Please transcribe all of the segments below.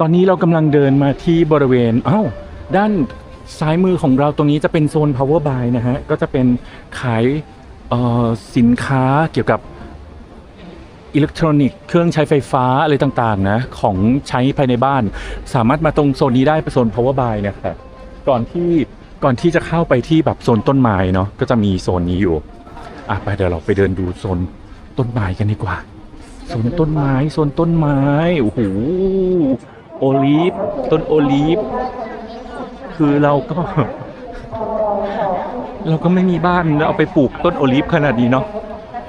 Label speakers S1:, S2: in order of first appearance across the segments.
S1: ตอนนี้เรากำลังเดินมาที่บริเวณอ้าวด้านซ้ายมือของเราตรงนี้จะเป็นโซน power buy นะฮะ ก็จะเป็นขายสินค้าเกี่ยวกับอิเล็กทรอนิกส์เครื่องใช้ไฟฟ้าอะไรต่างๆนะของใช้ภายในบ้าน สามารถมาตรงโซนนี้ได้เป็นโซน power buy นะครับก่อนที่ก่อนที่จะเข้าไปที่แบบโซนต้นไม้เนาะก็จะมีโซนนี้อยู่อะไปเดี๋ยวเราไปเดินดูโซนต้นไม้กันดีกว่าโซนต้นไม้โซนต้นไม้โอ้โห โอลีฟต้นโอลีฟคือเราก็ เราก็ไม่มีบ้านแล้วเอาไปปลูกต้นโอลีฟขนาดนี้เนาะ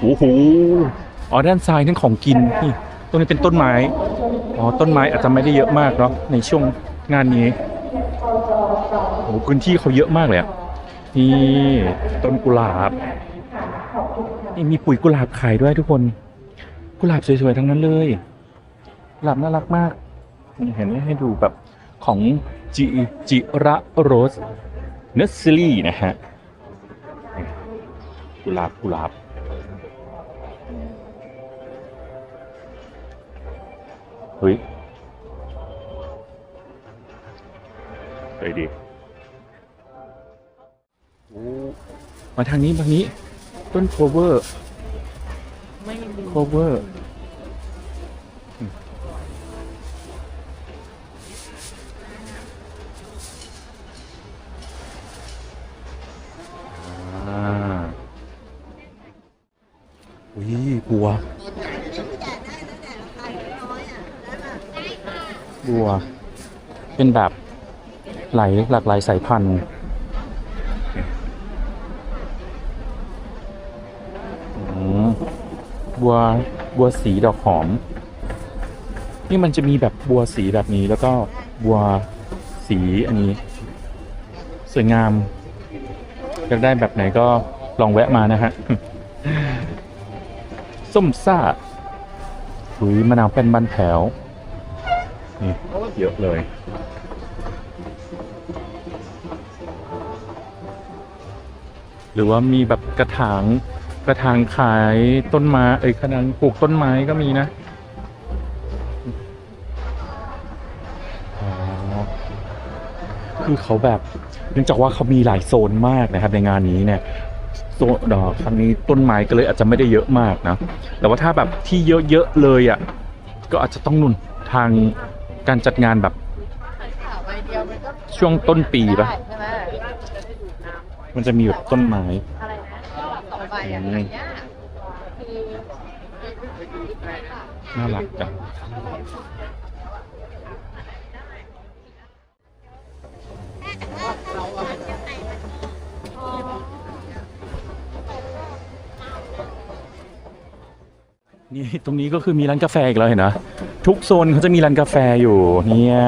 S1: โอ้โหอ๋อด้านซ้ายนั่นของกินนี่ตรงนี้เป็นต้นไม้อ๋อต้นไม้อาจจะไม่ได้เยอะมากเนาะในช่วงงานนี้โอ้พื้นที่เขาเยอะมากเลยอะนี่ต้นกุหลาบนี่มีปุ๋ยกุหลาบขายด้วยทุกคน กุหลาบสวยๆทั้งนั้นเลยกุหลาบน่ารักมาก เห็นไหมให้ดูแบบของจิจิระโรสเนสซิลี่นะฮะนี่กุหลาบกุหลาบเฮ้ยเฮ้ยดีโอ้มาทางนี้ทางนี้ ต้นโคเวอร์โคเวอร์ บัว บัว เป็นแบบไหลหลากหลายสายพันธุ์บัวบัวสีดอกหอม นี่มันจะมีแบบบัวสีแบบนี้แล้วก็บัวสีอันนี้ สวยงาม อยากได้แบบไหนก็ลองแวะมานะฮะ ส้มซ่าหุยมะนาวเป็นบันแถว นี่เยอะเลย หรือว่ามีแบบกระถางกระถางขายต้นไม้เอ้ยกระถางปลูกต้นไม้ก็มีนะคือเขาแบบ เนื่องจากว่าเขามีหลายโซนมากนะครับในงานนี้เนี่ย โซนดอกครั้งนี้ต้นไม้ก็เลยอาจจะไม่ได้เยอะมากนะ แต่ว่าถ้าแบบที่เยอะๆเลยอะก็อาจจะต้องนุ่นทางการจัดงานแบบ
S2: ใบเดียวมันก็
S1: ช่วงต้นปีปะ
S2: ได้ใช่ไหม
S1: มันจะมีแบบต้นไม้
S2: อะไรนะสองใบอะอะไรเงี้ยคือ
S1: น่ารักจัง นี่ตรงนี้ก็คือมีร้านกาแฟอีกแล้วเห็นนะทุกโซนเขาจะมีร้านกาแฟอยู่เนี่ย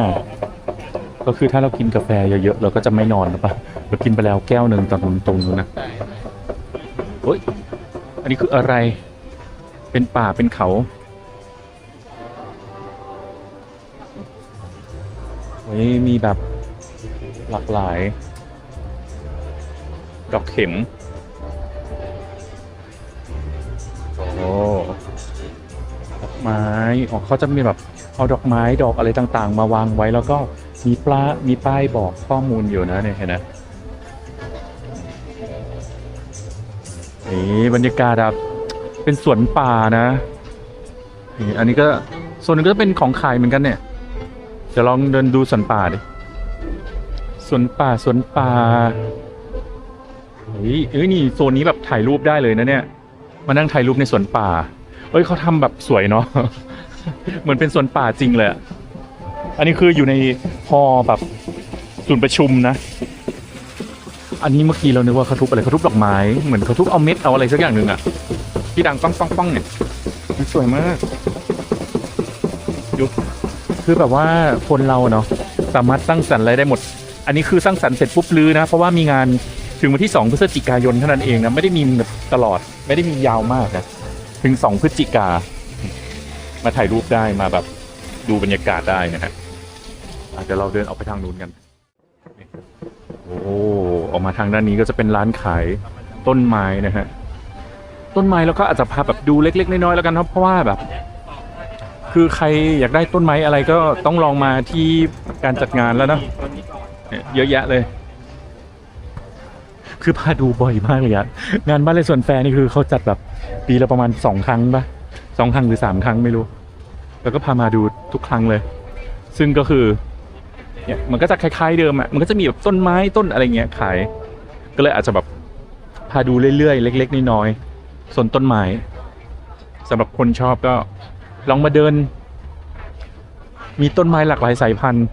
S1: ก็คือถ้าเรากินกาแฟเยอะๆเราก็จะไม่นอนหรอปะเรากินไปแล้วแก้วหนึ่งตรงตรงนู้นนะเฮ้ยอันนี้คืออะไรเป็นป่าเป็นเขาเฮ้ยมีแบบหลากหลาย ดอกเข็ม ไม้อ๋อเขาจะมีแบบเอาดอกไม้ดอกอะไรต่างๆ มาวางไว้แล้วก็มีปลามีป้ายบอกข้อมูลอยู่นะเนี่ยเห็นไหมนี่บรรยากาศแบบเป็นสวนป่านะนี่อันนี้ก็ส่วนนึงก็เป็นของขายเหมือนกันเนี่ยเดี๋ยวลองเดินดูสวนป่าดิสวนป่าสวนป่าเฮ้ยเอ้ยนี่โซนนี้แบบถ่ายรูปได้เลยนะเนี่ยมานั่งถ่ายรูปในสวนป่า เอ้ยเขาทำแบบสวยเนาะ เหมือนเป็นสวนป่าจริงเลยอะอันนี้คืออยู่ในฮอแบบศูนย์ประชุมนะ อันนี้เมื่อกี้เรานึกว่าเขาทุบอะไรเขาทุบดอกไม้ เหมือนเขาทุบเอาเม็ดเอาอะไรสักอย่างหนึ่งอะที่ดังปังปังปังเนี่ยมันสวยมากดูคือแบบว่าคนเราเนาะสามารถสร้างสรรค์อะไรได้หมด อันนี้คือสร้างสรรค์เสร็จปุ๊บลือนะ เพราะว่ามีงานถึงวันที่ 2 พฤศจิกายนเท่านั้นเองนะ ไม่ได้มีแบบตลอด ไม่ได้มียาวมากนะ ถึง2พฤศจิกา มาถ่ายรูปได้มาแบบดูบรรยากาศได้นะฮะอะเดี๋ยวเราเดินออกไปทางนู้นกัน โอ้ออกมาทางด้านนี้ก็จะเป็นร้านขายต้นไม้นะฮะ ต้นไม้แล้วก็อาจจะพาแบบดูเล็ก ๆ น้อยๆแล้วกันครับเพราะว่าแบบ คือใครอยากได้ต้นไม้อะไรก็ต้องลองมาที่การจัดงานแล้วเนะเยอะแยะเลย คือพาดูบ่อยมากเลยอะงานบ้านเลยส่วนแฟร์นี่คือเขาจัดแบบ ปีละประมาณสองครั้งปะสองครั้งหรือสามครั้งไม่รู้ แล้วก็พามาดูทุกครั้งเลย ซึ่งก็คือเนี่ยมันก็จะคล้ายๆเดิมอะมันก็จะมีแบบต้นไม้ต้นอะไรเงี้ยขาย ก็เลยอาจจะแบบพาดูเรื่อยๆเล็ก ๆน้อยๆส่วนต้นไม้สำหรับคนชอบก็ลองมาเดิน มีต้นไม้หลากหลายสายพันธุ์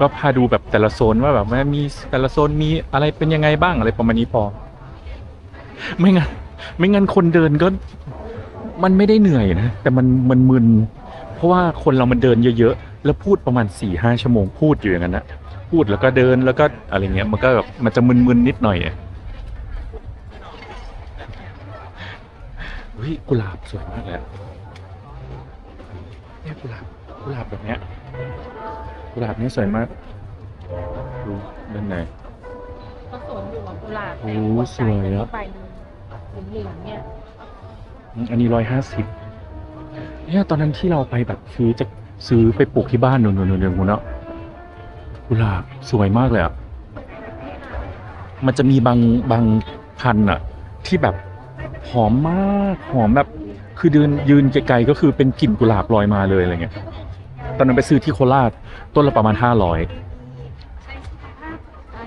S1: ก็พาดูแบบแต่ละโซนว่าแบบว่ามีแต่ละโซนมีอะไรเป็นยังไงบ้างอะไรประมาณนี้พอ ไม่งั้นไม่งั้นคนเดินก็มันไม่ได้เหนื่อยนะ แต่มันมันมึน เพราะว่าคนเรามันเดินเยอะๆ แล้วพูดประมาณสี่ห้าชั่วโมงพูดอยู่อย่างนั้นนะพูดแล้วก็เดินแล้วก็อะไรเงี้ยมันก็แบบมันจะมึนๆนิดหน่อยอะเฮ้ยกุหลาบสวยมากเลยเนี่ยกุหลาบกุหลาบแบบเนี้ยกุหลาบเนี่ยสวยมากดูด้านใน
S2: ผสมอยู่ กุหลาบ
S1: โอ้สวยอะ
S2: ไปเหลืองๆเนี่ย
S1: อันนี้ร้อยห้าสิบเนี่ยตอนนั้นที่เราไปแบบซื้อจะซื้อไปปลูกที่บ้านหนู่นนู่นนู่นนู่นเนาะกุหลาบสวยมากเลยอะมันจะมีบางบางพันอะ ที่แบบหอมมากหอมแบบคือยืนยืนไกลๆก็คือเป็นกลิ่นกุหลาบลอยมาเลยอะไรเงี้ย ตอนนั้นไปซื้อที่โคราชต้นละประมาณห้าร้อย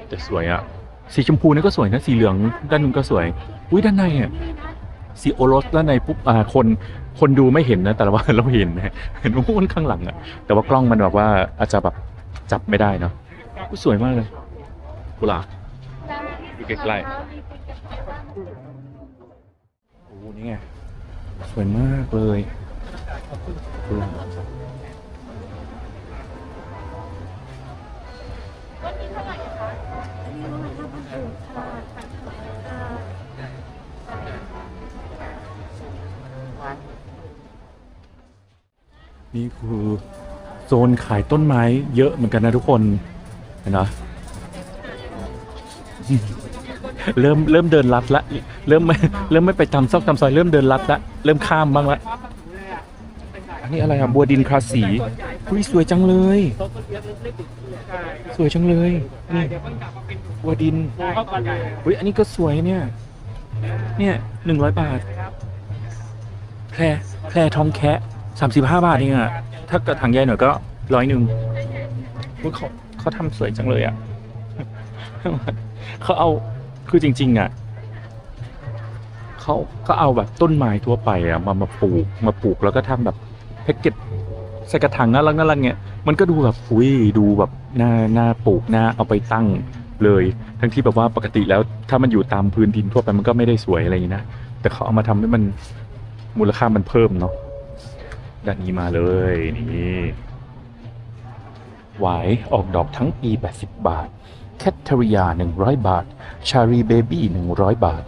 S1: แต่สวยอะ สีชมพูนี่ก็สวยนะ สีเหลืองด้านนู้นก็สวย อุ้ยด้านในอะซีโอรสด้านในปุ๊บอ่าคนคนดูไม่เห็นนะ แต่ว่าเราเห็นนะเห็นว่ามันข้างหลังอะ แต่ว่ากล้องมันแบบว่าอาจจะแบบจับไม่ได้เนาะอุ๊ยสวยมากเลยกุหลาบอยู่ใกล้โอ้นี่ไงสวยมากเลยกุหลาบนี่คื อโซนขายต้นไม้เยอะเหมือนกันนะทุกคนเห็นไหมเริ่มเริ่มเดินลัดละ เริ่มไม่เริ่มไม่ไปตามซอกตามซอยเริ่มเดินลัดละ เริ่มข้ามบ้างละอันนี้อะไรอะบัวดินคลาสีอุ้ยสวยจังเลย สวยจังเลยนี่ บัวดินอุ้ยอันนี้ก็สวยเนี่ย เนี่ยหนึ่งร้อยบาท แพรแพรทองแคะสามสิบห้าบาทเองอะถ้าเกิดถังใหญ่หน่อยก็ร้อยหนึ่งอุ๊ยเขาเขาทำสวยจังเลยอะเขาเอาคือจริง ๆอะเขาก็เอาแบบต้นไม้ทั่วไปอะมามาปลูกมาปลูกแล้วก็ทำแบบแพ็กเกจใส่กระถางน่ารักน่ารักเงี้ยมันก็ดูแบบอุ้ยดูแบบน่าน่าปลูกน่าเอาไปตั้ง เลย ทั้งที่แบบว่าปกติแล้วถ้ามันอยู่ตามพื้นดินทั่วไปมันก็ไม่ได้สวยอะไรอย่างนี้นะแต่เขาเอามาทำให้มันมูลค่ามันเพิ่มเนาะด้านนี้มาเลยนี่หวายออกดอกทั้งปี 80 บาท แคทเทอริยา 100 บาท ชารีเบบี้ 100 บาท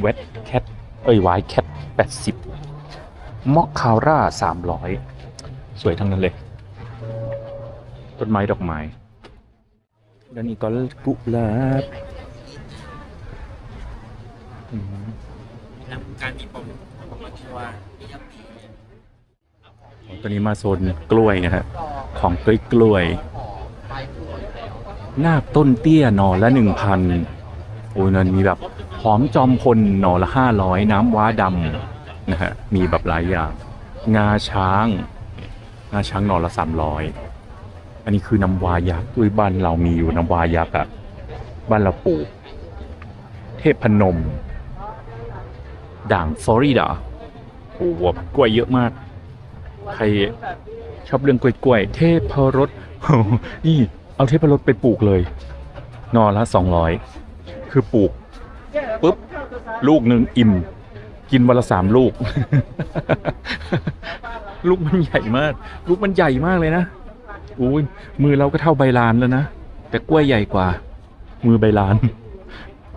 S1: เวทแคท เอ้ย ไวท์แคท 80 มอคคาร่า 300 สวยทั้งนั้นเลย ต้นไม้ดอกไม้ ด้านนี้ก็กุหลาบอืม
S3: การมีปมผมก็คิดว่า
S1: ตอนนี้มาโซนกล้วยนะฮะของกล้วยกล้วยหน้าต้นเตี้ยหนอละหนึ่งพันโอ้ยนั่นมีแบบหอมจอมพลหนอละห้าร้อยน้ำว้าดำนะฮะมีแบบหลายอย่าง งาช้าง งาช้างหนอละสามร้อย อันนี้คือน้ำวายักษ์ด้วยบ้านเรามีอยู่น้ำวายักษ์อะบ้านเราปลูก เทพพนม ด่างฟลอริดาโอ้โหกล้วยเยอะมาก ใครชอบเรื่องกล้วยๆเทพรสนี่ เอาเทพรสไปปลูกเลย นอละสองร้อยคือปลูกปุ๊บ ลูกหนึ่งอิ่ม กินวันละสามลูก ลูกมันใหญ่มาก ลูกมันใหญ่มากเลยนะ อุ้ยมือเราก็เท่าใบลานแล้วนะ แต่กล้วยใหญ่กว่า มือใบลาน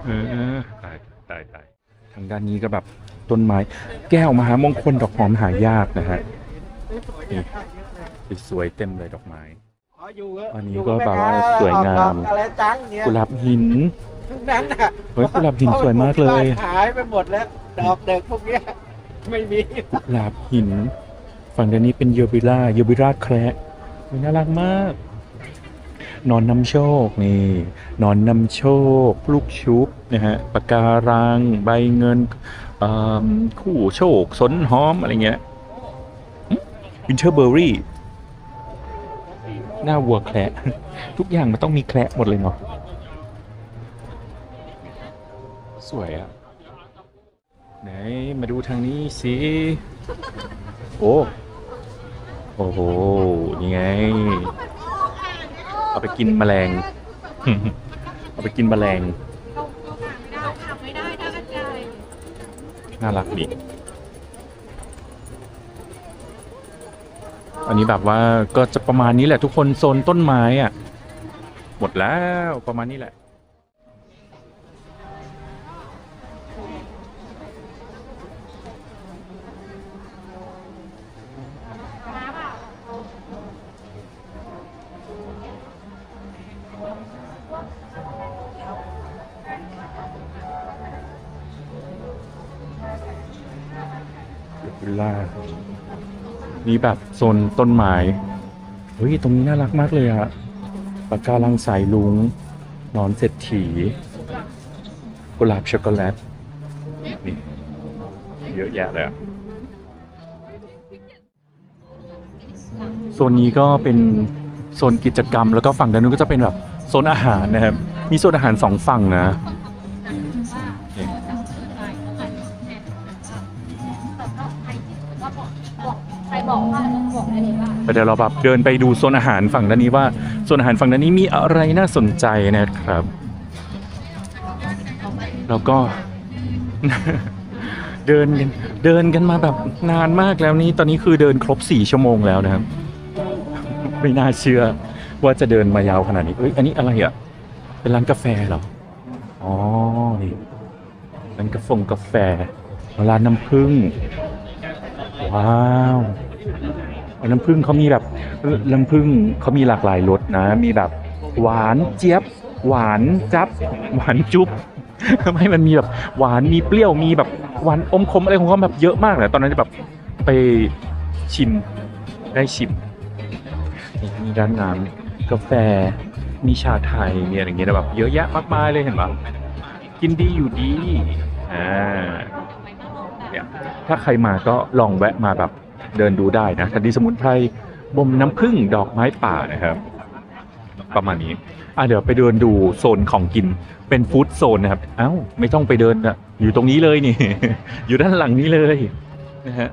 S1: เออตายตายตายทางด้านนี้ก็แบบต้นไม้ แก้วมหามงคลดอกหอมหายากนะฮะนี่สวยๆเต็มเลยดอกไม้อันนี้ก็แบบว่าสวยงาม
S3: อะไรจังเนี่ย
S1: กุหลาบหิน
S3: ทั้งนั้นอะ
S1: เฮ้ยกุหลาบหินสวยมากเลย
S3: หายไปหมดแล้ว ดอกเด็กพวกเนี้ยไม่มี
S1: กุหลาบหิน ฝั่งด้านนี้เป็นโยบิล่าโยบิล่าแคระ อุ๊ยน่ารักมาก นอนนำโชคนี่นอนนำโชค ลูกชุบนะฮะปากการัง ใบเงินเอิ่มคู่โชค สนหอม อะไรเงี้ยวินเทอร์เบอร์รี่ หน้าวัวแคระทุกอย่างมันต้องมีแคระหมดเลยเนาะสวยอะไหน มาดูทางนี้สิ โอ้ โอ้โหนี่ไง เอาไปกินแมลง เอาไปกินแมลง
S2: น่า
S1: รักดีอันนี้แบบว่าก็จะประมาณนี้แหละทุกคนโซนต้นไม้อะ หมดแล้วประมาณนี้แหละ ลล่านี่แบบโซนต้นไม้เฮ้ย ตรงนี้น่ารักมากเลยอะปากการังสายลุงนอนเศรษฐีกุหลาบช็อกโกแลตนี่เยอะแยะเลยอะโซนนี้ก็เป็นโซนกิจกรรมแล้วก็ฝั่งด้านนู้นก็จะเป็นแบบโซนอาหารนะครับ มีโซนอาหารสองฝั่งนะ เดี๋ยวเราแบบเดินไปดูโซนอาหารฝั่งด้านนี้ว่าโซนอาหารฝั่งด้านนี้มีอะไรน่าสนใจนะครับ แล้วก็ เดินกันเดินกันมาแบบนานมากแล้วนี่ตอนนี้คือเดินครบสี่ชั่วโมงแล้วนะครับ ไม่น่าเชื่อว่าจะเดินมายาวขนาดนี้เอ้ยอันนี้อะไรอะเป็นร้านกาแฟเหรออ๋อนี่ร้านกาแฟกาแฟร้านน้ำผึ้งว้าว น้ำผึ้งเขามีแบบเออน้ำผึ้งเขามีหลากหลายรสนะ มีแบบหวานเจี๊ยบ หวานจับ หวานจุ๊บไม่มันมีแบบหวานมีเปรี้ยวมีแบบหวานอมคมอะไรของเขาแบบเยอะมากเลยตอนนั้นแบบไปชิมได้ชิมนี่มีร้านน้ำกาแฟมีชาไทยมีอะไรอย่างเงี้ยแบบเยอะแยะมากมายเลยเห็นปะกินดีอยู่ดีอ่าเนี่ยถ้าใครมาก็ลองแวะมาแบบ เดินดูได้นะทันทีสมุนไพรบ่มน้ำผึ้งดอกไม้ป่านะครับ ประมาณนี้อะเดี๋ยวไปเดินดูโซนของกินเป็นฟู้ดโซนนะครับ เอ้า ไม่ต้องไปเดินอะอยู่ตรงนี้เลยนี่ อยู่ด้านหลังนี้เลยนะฮะ